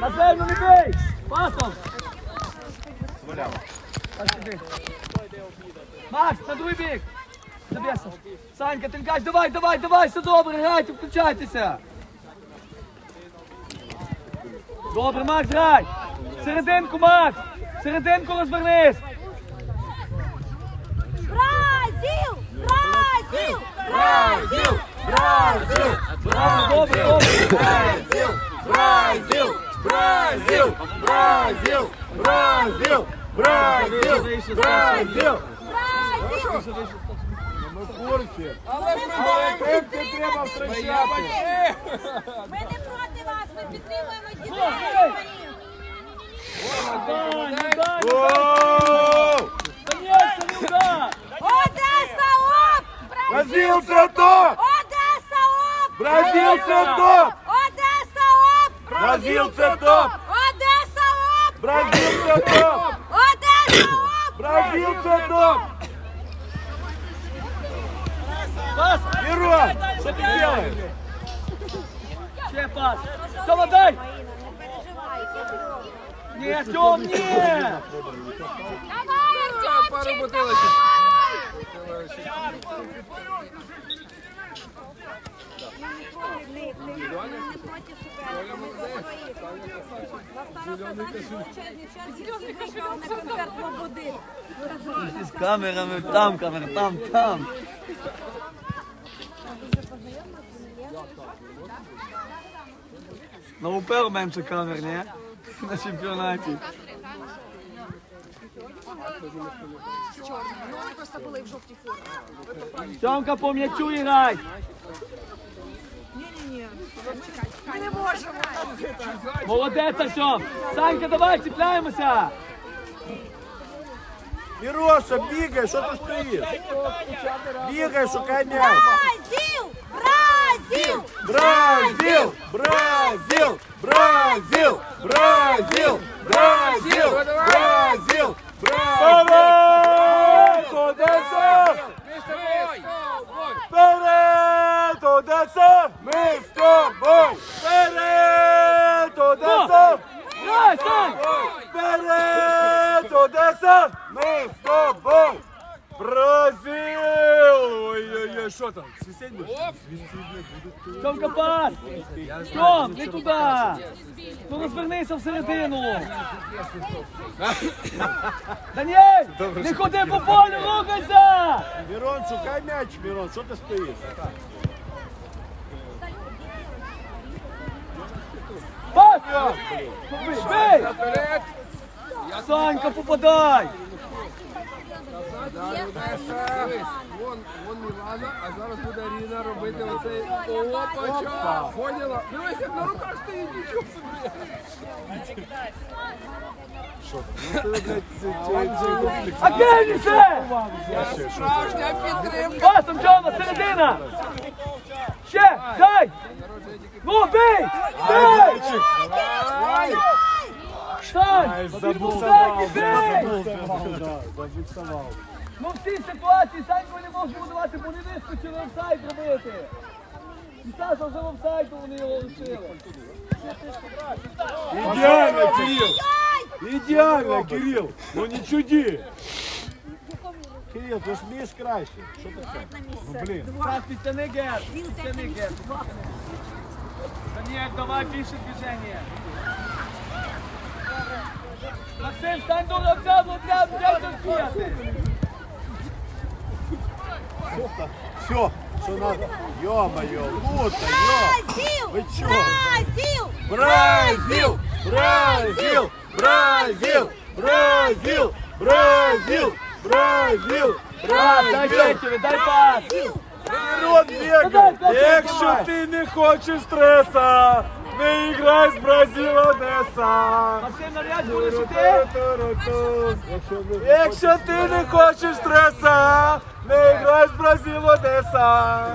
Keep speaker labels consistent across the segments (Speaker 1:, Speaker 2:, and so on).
Speaker 1: На землю не бий! Пасом! Так. Макс, на другий бік! Заб'єся. Санька, Тинкач, давай, давай, давай, все добре, грайте, включайтеся! Добре, Макс, грай! Серединку, Макс! Серединку розвернись!
Speaker 2: Бразил! Бразил! Бразил!
Speaker 1: Добре, добре, добре!
Speaker 3: Бразил! Бразил! Бразил! Бразил! Бразил! Бразил!
Speaker 2: Бразил!
Speaker 3: Ми в курсі. Але темпи треба втрачати.
Speaker 2: Ми не проти вас, ми підтримуємо дітей. Одеса ОП!
Speaker 3: Бразил це топ!
Speaker 2: Одеса ОП!
Speaker 3: Бразил це топ! Бразил це топ!
Speaker 2: Одеса ОП!
Speaker 3: Бразил це топ!
Speaker 2: Одеса ОП!
Speaker 3: Бразил це топ!
Speaker 1: Пас!
Speaker 3: Мирон, що ти робиш?
Speaker 1: Ще пас! Тьома, дай! Ні, Тьом, ні!
Speaker 2: Давай, Артемчик,
Speaker 4: бутилочок.
Speaker 1: З камерами там, камера там, там. На УПЛ менше камер, ні? На чемпіонаті. Тьомка по м'ячу грай! Молодець, Артем! Санька, давай, цепляємося!
Speaker 3: Мироша, бігай, що ти стоїш? Бігай, шукай м'яч.
Speaker 2: Бразил! Бразил!
Speaker 3: Бразил! Бразил! Бразил! Бразил! Бразил! Бразил! Вперед, Одеса! Вперед, Одеса! Ми з тобою! Вперед, Одеса!
Speaker 1: Грай, Сань!
Speaker 3: Вперед, Одеса! Ми з тобою! Бразил! Ой-ой-ой, що там? Свистеть будеш?
Speaker 1: Тьомка пас! Тьом, не туди! Ну розвернися всередину! Даніель! Не ходи по полю, рухайся!
Speaker 3: Мирон, шукай м'яч, Мирон, що ти стоїш?
Speaker 1: Пас! Бий! Санька, попадай!
Speaker 4: Вон, Мілана, а зараз буде Аріна робити оцей опача. Поняла? Дивись, як на руках стоїть, нічого собі.
Speaker 1: А де він це?
Speaker 4: Справжня підтримка.
Speaker 1: Пасом, Тьома, середина! Ще, дай! Ну!
Speaker 3: Забуксував,
Speaker 1: бий! Ну в цій ситуації Санько не може будувати, бо не вискочили офсайд робити. І Саша вже в офсайду вони його лишили.
Speaker 3: Ідеально, Кирил! Ідеально, Кирил! Ну не чуди! Кирил, ти ж вмієш краще. Що ти це? Ну, блін.
Speaker 1: Так, підтяни гер. Підтяни гер. Даніель, давай більше движення. Максим, стань до гравця, бо треба треба розбігати.
Speaker 3: Все, що надо. Ё-моё, лута, ё!
Speaker 2: Бразил!
Speaker 3: Ви чого?
Speaker 2: Бразил!
Speaker 3: Бразил! Бразил! Бразил! Бразил! Бразил! Бразил!
Speaker 1: Пас, дай
Speaker 3: Бразил!
Speaker 1: Петю, дай пас.
Speaker 3: Мирон бігає! Якщо ти не хочеш стреса, не грай з Бразил Одеса! Якщо ти не хочеш стреса, не грай з Бразил Одеса!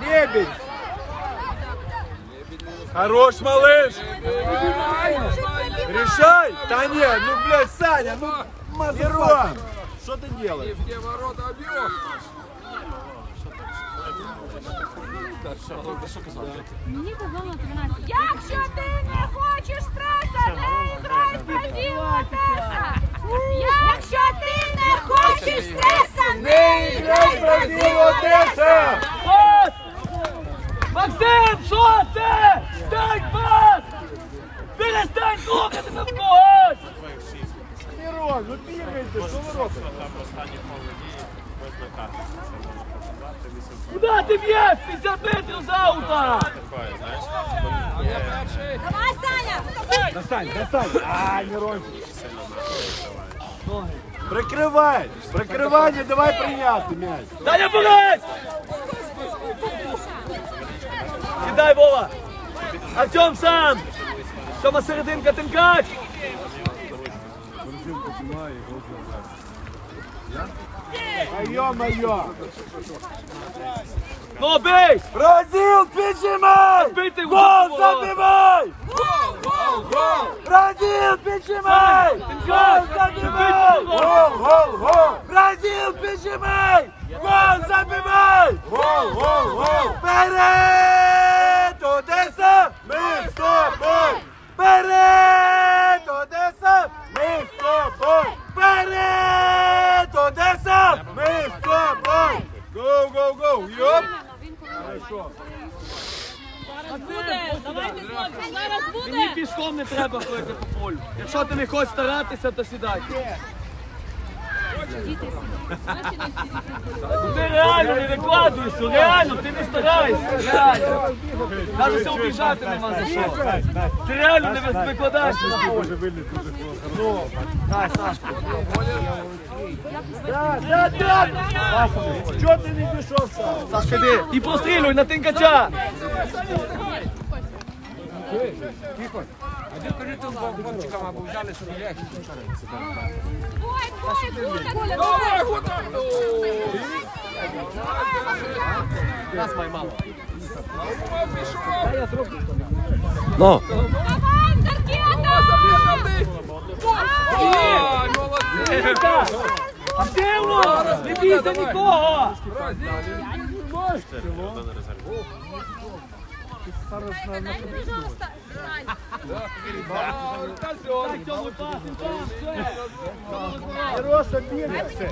Speaker 3: Лебедь! Хорош, малыш! Решай! Да нет, ну, блядь, Саня, ну, Мирон! Що ти робиш?
Speaker 4: Где ворота бьет?
Speaker 2: Якщо ти не хочеш стреса, не грай в Бразил Одеса! Якщо ти не хочеш стреса, не грай в Бразил Одеса!
Speaker 1: Максим, що це? Стань пас! Перестань слухати на когось!
Speaker 3: Мирон, ну бігайте, що ви робите?
Speaker 1: Куди ти б'єш? 50 метрів з аута!
Speaker 2: Давай, Саня!
Speaker 3: Достань, достань. А, Мирон. Прикривай! Прикривання, давай прийняти м'яч.
Speaker 1: Даня Бурець! Кидай, Вова! Артем сам! Тьома серединка, тимкач!
Speaker 3: А ё-моё!
Speaker 1: Ну, бей!
Speaker 3: Бразил, піджимай!
Speaker 1: Бийте в
Speaker 3: Гол
Speaker 1: голову!
Speaker 3: забивай! Бразил, піджимай! Гол забивай! Гол, гол, гол! Бразил, піджимай! Гол забивай! Гол, гол, гол! Вперед, Одеса! Ми з тобою! Вперед, Одеса! Ми з тобою! Вперед, Одеса! Ми з тобою! Гоу, гоу, гоу! Йоп! Хорошо.
Speaker 1: Мені пішком не треба ходити по полю. Якщо ти не хочеш старатися, то сідай. Ти реально не викладуєшся, реально, ти не стараєшся, реально. Навіть се обіжати нема за що. Ти реально не ви- викладаєшся.
Speaker 3: Вилізти дуже
Speaker 1: Дай,
Speaker 3: да! Чого ти не пішов сам?
Speaker 1: Сашка, йди. І пострілюй на тинкача.
Speaker 2: Ой, ой, Коля,
Speaker 4: Давай, Гута!
Speaker 1: Нас май мало.
Speaker 5: Ну,
Speaker 2: Давай, Заркета!
Speaker 4: Ай, молодцы!
Speaker 1: Активно! Не бійся нікого!
Speaker 2: Дай, пожалуйста.
Speaker 1: Дай цьому пасу, Тьом, все.
Speaker 3: Хороша бігає все.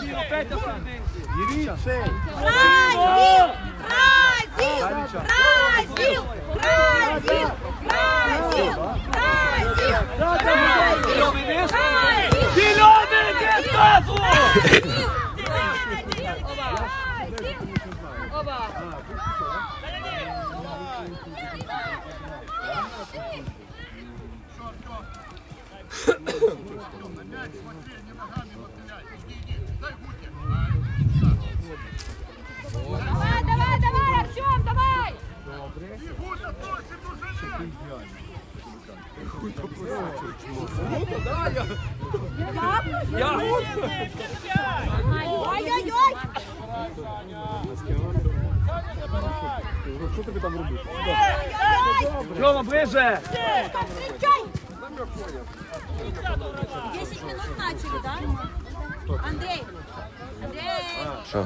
Speaker 1: Сіро, Петя серединці.
Speaker 3: Ірій, все.
Speaker 2: Бразил! Бразил! Бразил! Бразил! Бразил! Бразил! Бразил!
Speaker 1: Видиш?
Speaker 2: Бразил!
Speaker 1: Зелений, де!
Speaker 2: Оба! Давай, давай, давай, Артем, давай!
Speaker 4: Я
Speaker 2: Ой-ой-ой!
Speaker 1: Тьома, ближе!
Speaker 2: Встречай! 10 минут начали, да? Андрей, Андрей,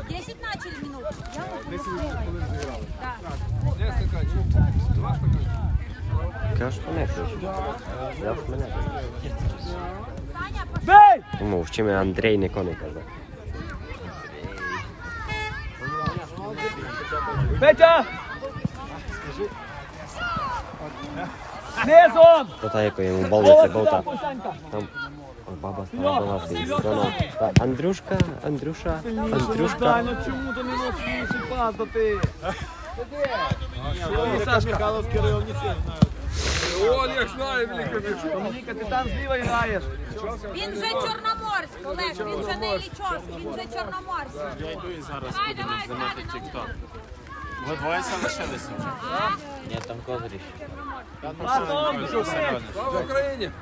Speaker 2: 10 начали минут.
Speaker 4: Стаканчика.
Speaker 5: кажеш мене пиш. Я ж мене.
Speaker 2: Саня, пошли.
Speaker 1: Бей!
Speaker 5: Тому вчи мене Андрій не кони казав.
Speaker 1: Петя! Низом!
Speaker 5: То та йому
Speaker 1: Вова,
Speaker 5: болта. Там баба стала та Андрюшка, Андрюша, Андрюшка.
Speaker 1: Ну чому то не носиш пас до ти? Ой, Сашка.
Speaker 3: Михайлов не знаю.
Speaker 4: Он як знає, велика біжу.
Speaker 1: Домініка, ти там зліва граєш.
Speaker 2: Він вже Чорноморськ, Олег, він вже не Іллічовський, він вже Чорноморськ.
Speaker 6: Я йду і зараз
Speaker 2: Давай, давай,
Speaker 6: знімати тік-ток. Ви двоє залишилися вже.
Speaker 5: Нет, там
Speaker 6: козирі.
Speaker 4: Слава Украине!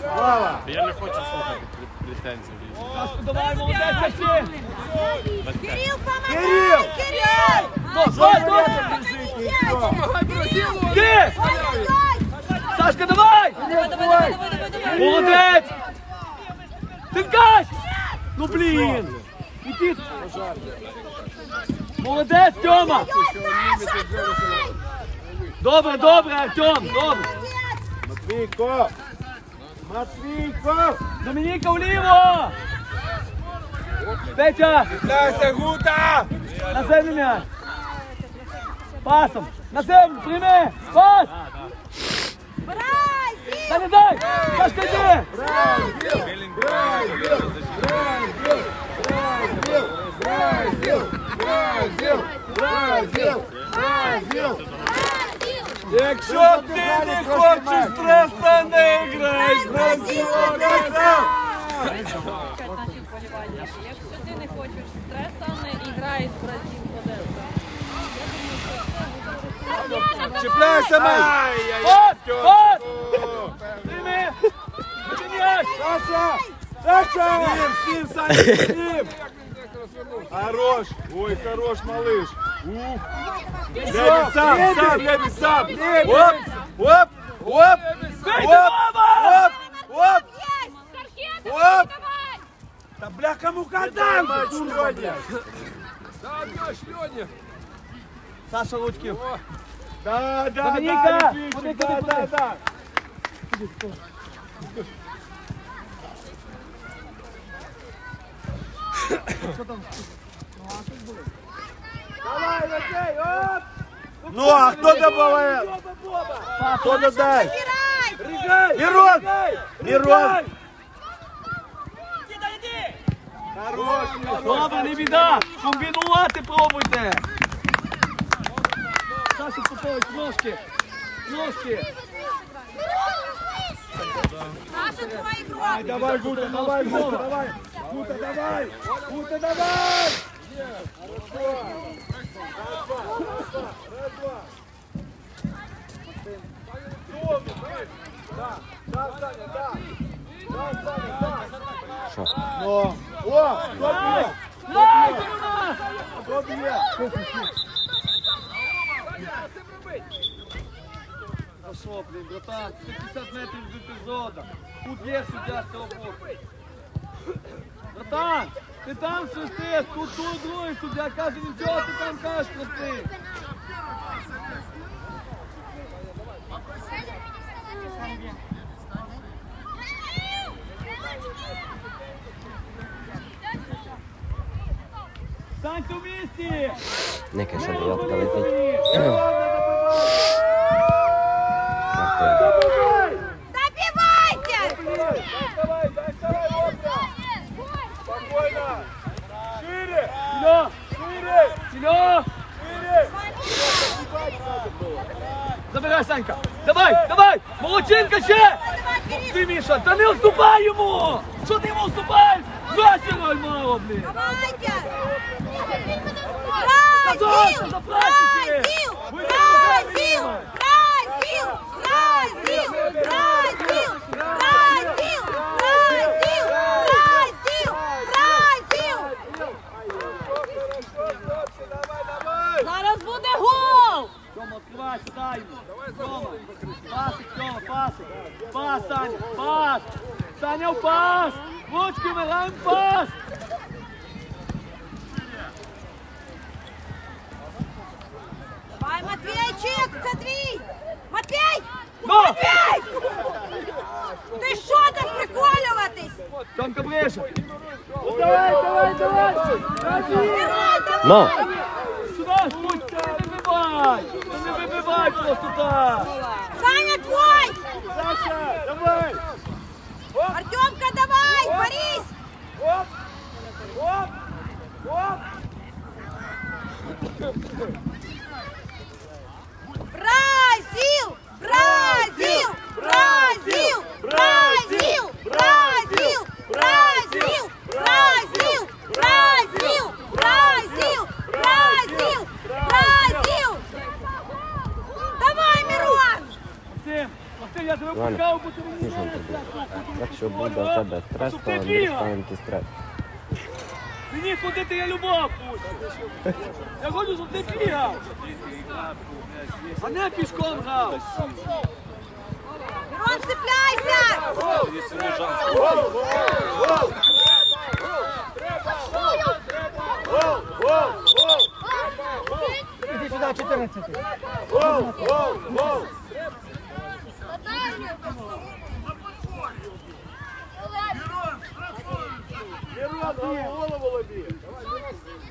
Speaker 3: Слава!
Speaker 6: Я не хочу слухати
Speaker 1: претензії. Давай, молодець,
Speaker 2: Кирилл, помогай!
Speaker 3: Кирил!
Speaker 1: Стой! Сашка, давай! Давай, давай, давай! Ну, блин! Іди! Молодець, Тьома! Саша, стой! Добре, добре, Артем, добре!
Speaker 3: Матвійко! Матвійко!
Speaker 1: Домініка вліво! Петя!
Speaker 3: Ляся, гута!
Speaker 1: На землю м'яч! Пасом! На землю, прийми! Пас!
Speaker 2: Брай,
Speaker 1: Дай, не дай! Сашка, йди!
Speaker 3: Якщо ти не хочеш стреса, не граєш на зіоказа. Наші.
Speaker 7: Якщо ти не хочеш стреса, не граєш в Бразів Одеса.
Speaker 3: Чіпляйся, май!
Speaker 1: Ход! Ход! Прими! Прими!
Speaker 3: Саша! Саша! Сім, Саня, сім! Хорош! Ой, хорош, малыш! Левин сам, сам, Левин сам. Оп, оп, оп, оп, оп, оп. Оп. Да бля, кому катал, Леня.
Speaker 4: Да, отдашь, Леня.
Speaker 1: Саша Лучкин.
Speaker 3: Да, да,
Speaker 1: Доминика.
Speaker 3: да,
Speaker 1: Литвичек,
Speaker 3: да,
Speaker 1: да,
Speaker 3: да.
Speaker 1: Что
Speaker 3: там? Ну, а что будет? Давай, Матей, оп! Ну, а хто добавляє? Хто додай?
Speaker 2: Убирай!
Speaker 3: Мирон! Мирон! Хорош!
Speaker 1: Добре, не біда! Комбінувати пробуйте! Саша Попович, ножки! Ножки!
Speaker 2: Наша твоя игра!
Speaker 3: Давай, Гута, давай, Гута, давай! Гута, давай! Гута, давай! О, о, хто б'є?
Speaker 1: Дай, Кирюна!
Speaker 3: Хто б'є?
Speaker 1: А що, блін, братан, 150 метрів з епізода. Тут є суддя з цього боку. Братан, ти там свистиш, тут тут другий суддя каже, нічого, ти там кажеш свисти. Станьте в місті!
Speaker 5: Не кажи, йопка летить.
Speaker 2: Добивайте!
Speaker 3: Давай, дай, давай, Вовка! Спокойно! Шире!
Speaker 1: Сільо!
Speaker 3: Шире!
Speaker 1: Сільо! Забирай, Санька! Давай, давай! Молодчинка ще! Ти, Міша, та не уступай йому! Що ти йому уступаєш? Зовсім роль мало, блін!
Speaker 2: Давайте! Бразил! Бразил! Бразил!
Speaker 1: паси. Пас, Саня, пас! Саня, пас! Вочки, виграємо пас!
Speaker 2: Давай, Матвійчик, це твій! Матвій!
Speaker 1: Ну!
Speaker 2: Матвей! Ты що там приколюватись?
Speaker 1: Тонко ближче.
Speaker 3: Ну, давай, давай,
Speaker 2: давай! Матвій! Но!
Speaker 5: Ну!
Speaker 1: Сюди, будь, не вибивай! Не вибивай просто так!
Speaker 3: Саша, давай!
Speaker 2: Артемка, давай!
Speaker 3: Оп! Оп! Оп!
Speaker 2: Бразил! Бразил! Бразил! Бразил!
Speaker 1: Правильно?
Speaker 5: Тише
Speaker 1: не
Speaker 5: тобі. Якщо буде в тебе стрес, то достанемки стрес.
Speaker 1: Мені ходити я любов буду. Я хочу, щоб ти бігав. А не пішком гав.
Speaker 2: Мирон, цепляйся!
Speaker 1: Іди сюди, 14.
Speaker 3: Воу, воу, воу!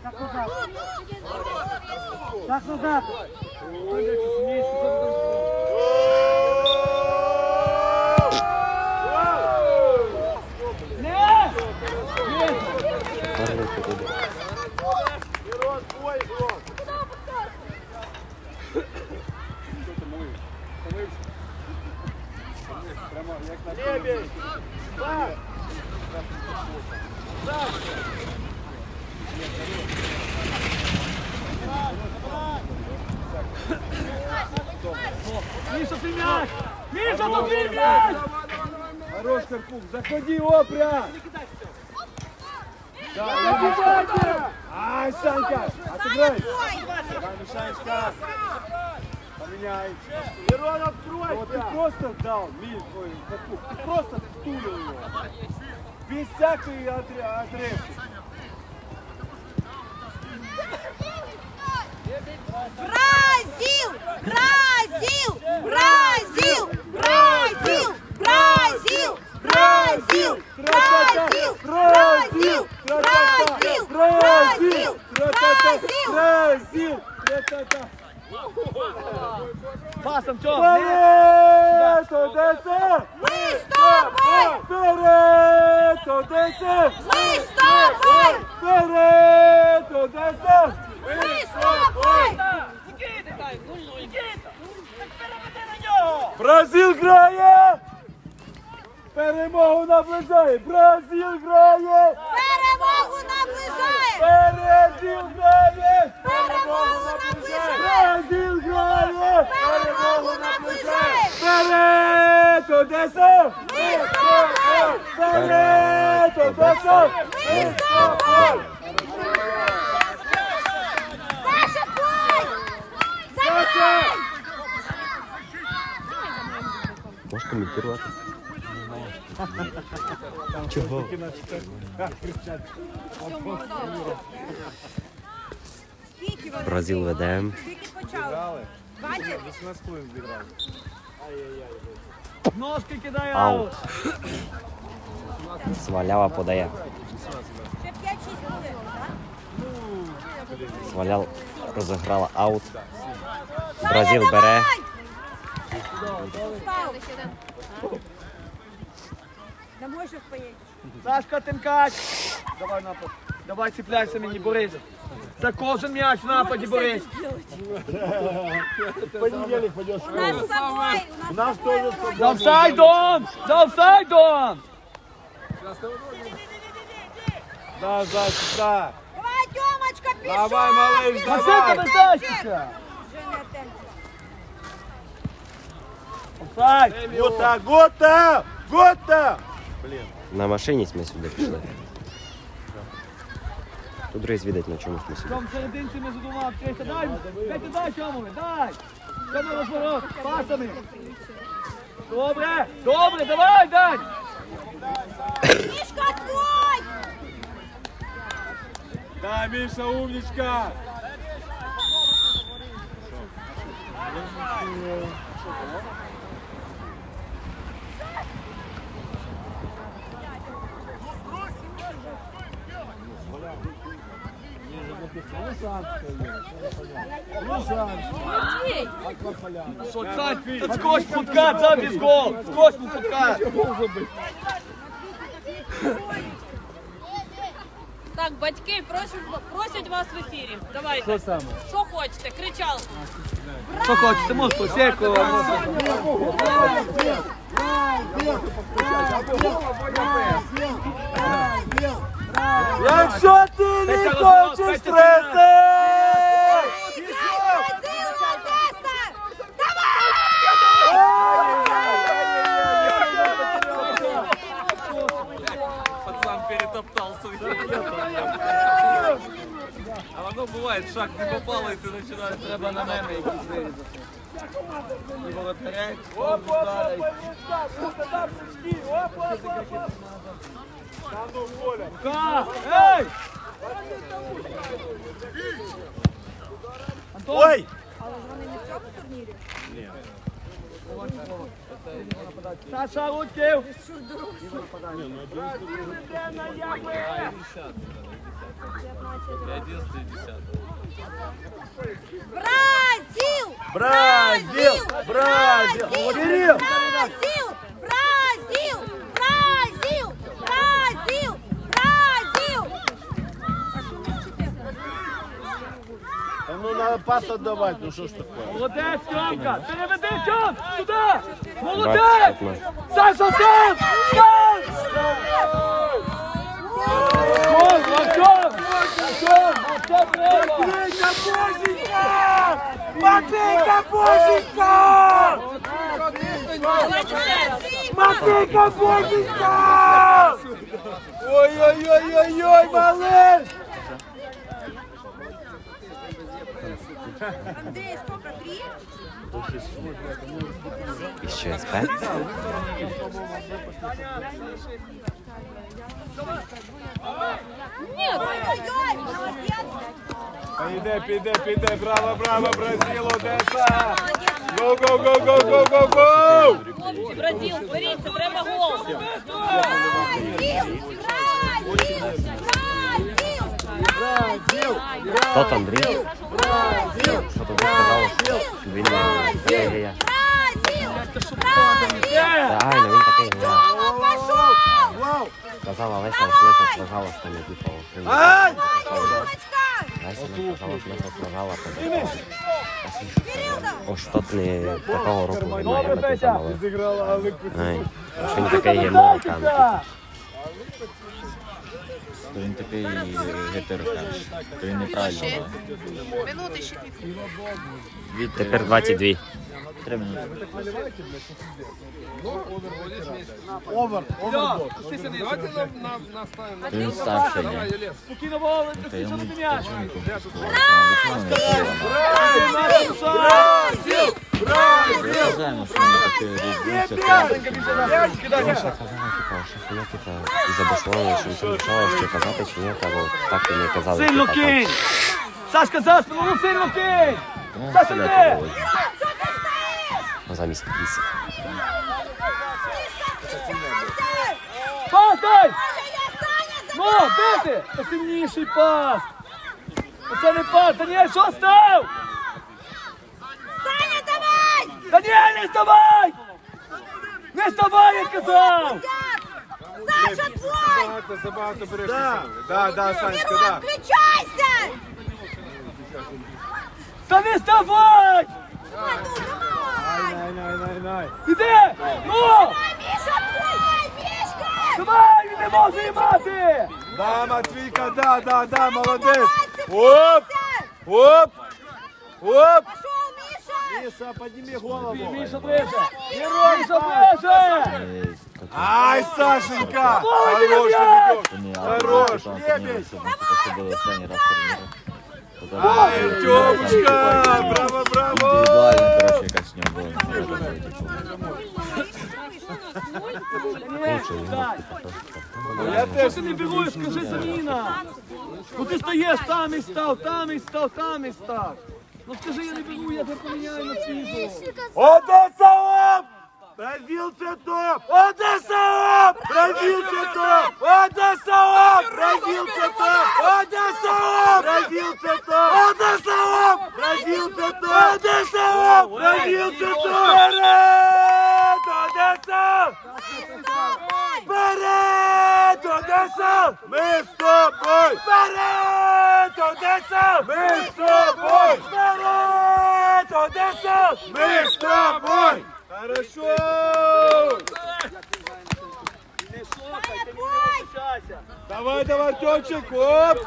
Speaker 1: Так назад.
Speaker 3: Так назад. Просто дал, Миш, ой, Карпук, ты просто тулил его! Без всякой отре- отрезки!
Speaker 2: Бразил! Бразил! Бразил! Бразил! Бразил! Бразил! Бразил! Бразил! Бразил! Бразил! Бразил!
Speaker 3: Бразил! Тра-та-та!
Speaker 1: Пасом, Тьом!
Speaker 2: Ми з тобою!
Speaker 3: Вперед, Одеса!
Speaker 2: Ми з тобою!
Speaker 3: Вперед, Одеса!
Speaker 2: Ми з тобою!
Speaker 3: Бразил грає! Перемогу наближає! Бразил грає!
Speaker 2: Перемогу наближає!
Speaker 3: Бразил грає!
Speaker 2: Перемогу наближає!
Speaker 3: Бразил грає!
Speaker 2: Перемогу наближає!
Speaker 3: Вперед, Одеса!
Speaker 2: Ми з тобою!
Speaker 3: Вперед, Одеса!
Speaker 2: Ми з тобою! Саша, плай! Забирай!
Speaker 5: Можеш коментувати? Чого? Бразил веде.
Speaker 1: Ножки кидає
Speaker 5: аут. Свалява подає.
Speaker 2: Ну,
Speaker 5: Сваляла. розіграла аут. Бразил бере.
Speaker 1: Сашка Тенкач! Давай напад. Давай цепляйся мені, Борисов. За кожен м'яч в нападі, Борис.
Speaker 3: В понедельник пойдешь в
Speaker 2: У нас
Speaker 3: школу.
Speaker 2: с собой.
Speaker 3: У нас тоже
Speaker 1: За офсайдом! За офсайдом!
Speaker 3: Да, Зайчик, да.
Speaker 2: Давай, Тёмочка, пішов!
Speaker 3: Давай, малыш,
Speaker 2: пішов!
Speaker 3: давай.
Speaker 1: Максим, повертайся!
Speaker 2: Вже не темп.
Speaker 1: Офсайд!
Speaker 3: Гота, гота, гота.
Speaker 5: На машині ми сюди пішли. Тут розвідать на чомусь мусить.
Speaker 1: Там серединці ми задумав. Чеся, дай, Петя, дай Чомове, дай! Чому розворот, пасами! Добре, добре, давай, дай!
Speaker 2: Мішка, твой!
Speaker 3: Да, Міша, умничка! Що? Що?
Speaker 1: Сань, скотч подкат, забіж гол! Скотч му подкат!
Speaker 7: Так, батьки просять, просять вас в ефірі. Давайте.
Speaker 1: саме?
Speaker 7: Що хочете? Кричалку.
Speaker 1: Що хочете, може, посеку?
Speaker 3: Якщо ти не
Speaker 1: Петя, розворот,
Speaker 3: хочеш
Speaker 1: Петя,
Speaker 3: стреси,
Speaker 2: Бразил, Одеса! Давай!
Speaker 6: Пацан перетоптался. А оно бывает, шаг не попало, и ты начинаешь...
Speaker 1: Треба на мене якісь вирізати. І воротарей.
Speaker 3: Оп, оп, оп, Павлінчак, ну, тоді прийшли. Оп, оп, оп, оп. Та ну, Коля.
Speaker 1: Рука! Ей! Антон!
Speaker 3: Ой!
Speaker 1: Саша, ручки!
Speaker 6: Я единственный десятый.
Speaker 2: Бразил!
Speaker 3: Бразил! Бразил!
Speaker 2: Бразил! Бразил!
Speaker 3: Ну надо пас отдавать, ну що ж таке?
Speaker 1: Молодець, Тьомка! Переведи, Тьом! Сюди! Молодець!
Speaker 5: 21.
Speaker 1: Саша, сам! Сам! Гол, Артем! Артем! Артем, треба!
Speaker 3: Матвійка Боженька! Матвійка Боженька! Ой-ой-ой-ой-ой, малыш!
Speaker 2: Андрей, сколько? Три?
Speaker 5: І ще СП.
Speaker 2: Молодец!
Speaker 3: Піде, піде, піде, браво, браво, Бразил, Одеса! Го, го, го, го, го, го, го!
Speaker 7: Хлопці, Бразил, беріться, треба гол.
Speaker 2: Бразил! Бразил! Бразил!
Speaker 5: Тот Андрій. Що тобі не є.
Speaker 2: Бразил! Бразил!
Speaker 5: Реально, він такий!
Speaker 3: Вау!
Speaker 5: Сказала Леся, Леся сражала з тими типу.
Speaker 3: Ай!
Speaker 2: Тёмочка!
Speaker 5: Леся не сказала, що Леся сражала тебе. Не такого року там, але...
Speaker 3: Зіграла Алику.
Speaker 5: Ай, що він такий є молокан.
Speaker 8: То він такий гетерокаш. То він неправильно. грав. Від
Speaker 5: Тепер 22.
Speaker 8: Три минути.
Speaker 3: Овер, овер.
Speaker 4: Давайте нам, нам наставимо на
Speaker 8: То він старший,
Speaker 4: Давай.
Speaker 1: Спокійно, Вова,
Speaker 8: Та
Speaker 1: ти
Speaker 8: йому
Speaker 1: що ти м'яч?
Speaker 8: чому не конкурсували? А, чому не конкурсували?
Speaker 3: Бразил! Бразил!
Speaker 8: Знаємо, що вони такі відбувся.
Speaker 5: Ну, що казала, типа, що я, типа, із обословили, що він рішала, що казати, чи ні, або так і не казали.
Speaker 1: Сильно кинь! Сашка, за спину, ну сильно кинь!
Speaker 8: Тому
Speaker 1: Саша, де?
Speaker 5: Ну, замість кіси.
Speaker 1: Пас дай! Ну, бити! Сильніший пас! Це не пас! Даніель, що став?
Speaker 2: Саня, давай!
Speaker 1: Даніель, не вставай! Не вставай, я казав!
Speaker 2: Саша, твой!
Speaker 3: Багато, забагато береш. Да, да, да, Санечка,
Speaker 2: Мирон,
Speaker 3: да.
Speaker 2: включайся!
Speaker 1: Та не вставай!
Speaker 2: Ой, ну давай!
Speaker 3: Най, най, най, най.
Speaker 1: Іди! Ну!
Speaker 2: Давай, Миша, твой! Мишка!
Speaker 1: Давай, він не може мати!
Speaker 3: Да, Матвійка, да, да, да, молодець. Оп, оп, оп.
Speaker 2: Пошел, Миша!
Speaker 3: Міша, підніми голову.
Speaker 1: Міша ближе! Міша ближе!
Speaker 8: Е,
Speaker 3: Ай, Сашенька. Хорош. Хорош, Лебедь. Ай,
Speaker 8: там
Speaker 3: браво, браво.
Speaker 8: Індивідуально, коротше, якась в нього була.
Speaker 3: Я теж
Speaker 1: Ти не беру, скажи заміна! Ну ти стоїш, там і став, там і став, там і став! Ну скажи, я не беру, я тебе поміняю на свіжу!
Speaker 3: Одеса оп! Це топ! Одеса оп! Це топ! Одеса оп! Це топ! Одеса оп! Це топ! Одеса оп! Це топ! Одеса оп! Це топ! Вперед! Одеса! Вперед! Одеса! Ми з тобою! Вперед! Одеса! Ми з тобою! Вперед! Одеса! Ми з тобою! Хорошо!
Speaker 1: Не шокай, не втручайся!
Speaker 3: Давай, давай, Артемчик! Оп!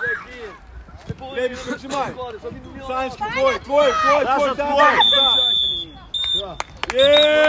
Speaker 3: Левич, прижимай! Санечка, твой, твой, твой, твой, давай! Є!